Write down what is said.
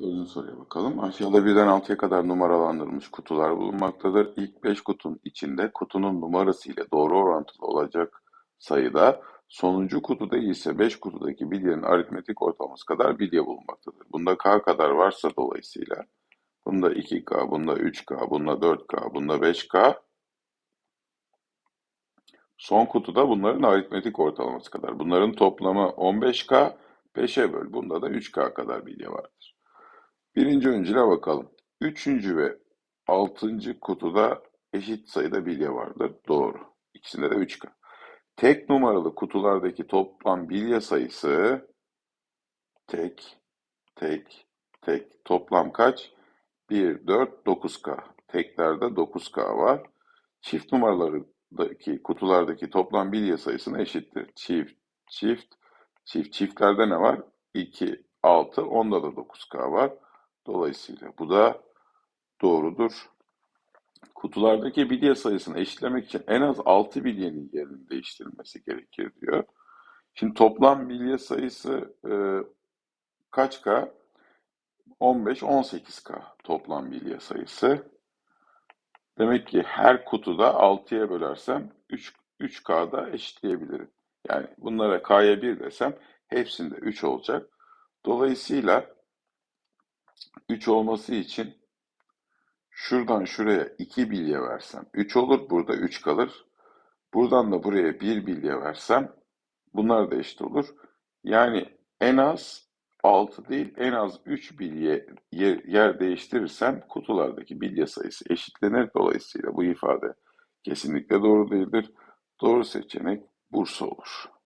Dördüncü soruya bakalım. Aşağıda birden 6'ya kadar numaralandırılmış kutular bulunmaktadır. İlk 5 kutunun içinde kutunun numarası ile doğru orantılı olacak sayıda sonuncu kutuda ise 5 kutudaki bilyenin aritmetik ortalaması kadar bilye bulunmaktadır. Bunda k kadar varsa dolayısıyla bunda 2k, bunda 3k, bunda 4k, bunda 5k son kutuda bunların aritmetik ortalaması kadar. Bunların toplamı 15k, 5'e böl. Bunda da 3k kadar bilye vardır. Birinci öncüle bakalım. Üçüncü ve altıncı kutuda eşit sayıda bilye vardır. Doğru. İkisinde de 3K. Tek numaralı kutulardaki toplam bilye sayısı tek, tek, tek. Toplam kaç? 1, 4, 9K. Teklerde 9K var. Çift numaralardaki kutulardaki toplam bilye sayısına eşittir. Çift, çift, çift. Çiftlerde ne var? 2, 6, onda da 9K var. Dolayısıyla bu da doğrudur. Kutulardaki bilye sayısını eşitlemek için en az 6 bilyenin yerini değiştirilmesi gerekir diyor. Şimdi toplam bilye sayısı e, kaç K? 15, 18K toplam bilye sayısı. Demek ki her kutuda 6'ya bölersem 3, 3K'da eşitleyebilirim. Yani bunlara K'ya 1 desem hepsinde 3 olacak. Dolayısıyla 3 olması için şuradan şuraya 2 bilye versem 3 olur. Burada 3 kalır. Buradan da buraya 1 bilye versem bunlar da eşit olur. Yani en az 6 değil en az 3 bilye yer, değiştirirsem kutulardaki bilye sayısı eşitlenir. Dolayısıyla bu ifade kesinlikle doğru değildir. Doğru seçenek Bursa olur.